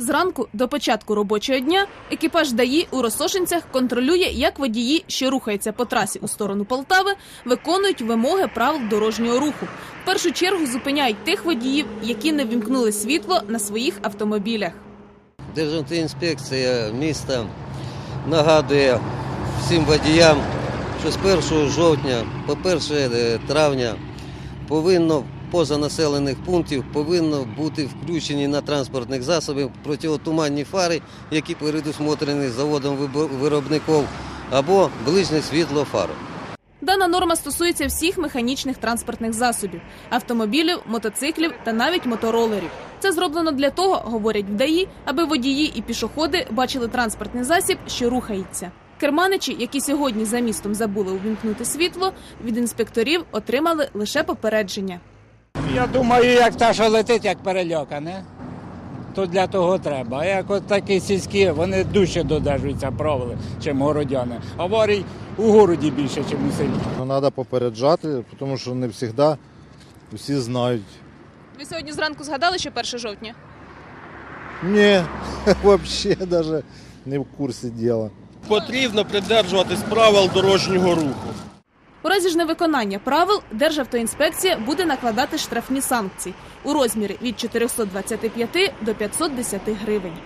Зранку до початку робочого дня екіпаж ДАІ у Росошинцях контролює, як водії, що рухаються по трасі у сторону Полтави, виконують вимоги правил дорожнього руху. В першу чергу зупиняють тих водіїв, які не вімкнули світло на своїх автомобілях. Державтоінспекція міста нагадує всім водіям, що з 1 жовтня по 1 травня повинно поза населених пунктів повинно бути включені на транспортних засобів протиотуманні фари, які передусмотрені заводом виробників, або ближнє світло фар. Дана норма стосується всіх механічних транспортних засобів автомобілів, мотоциклів та навіть моторолерів. Це зроблено для того, говорять в ДАІ, аби водії і пішоходи бачили транспортний засіб, що рухається. Керманичі, які сьогодні за містом забули увімкнути світло, від інспекторів отримали лише попередження. Я думаю, як та, що летить, як перельокане, то для того треба. А як от такі сільські, вони дужче додержуються правил, чим городяни. Аварій у городі більше, ніж у селі. Ну, Треба попереджати, тому що не завжди всі знають. Ви сьогодні зранку згадали, що 1 жовтня? Ні, взагалі навіть не в курсі діла. Потрібно придержуватись правил дорожнього руху. Разі ж невиконання правил Державтоінспекція буде накладати штрафні санкції у розмірі від 425 до 510 гривень.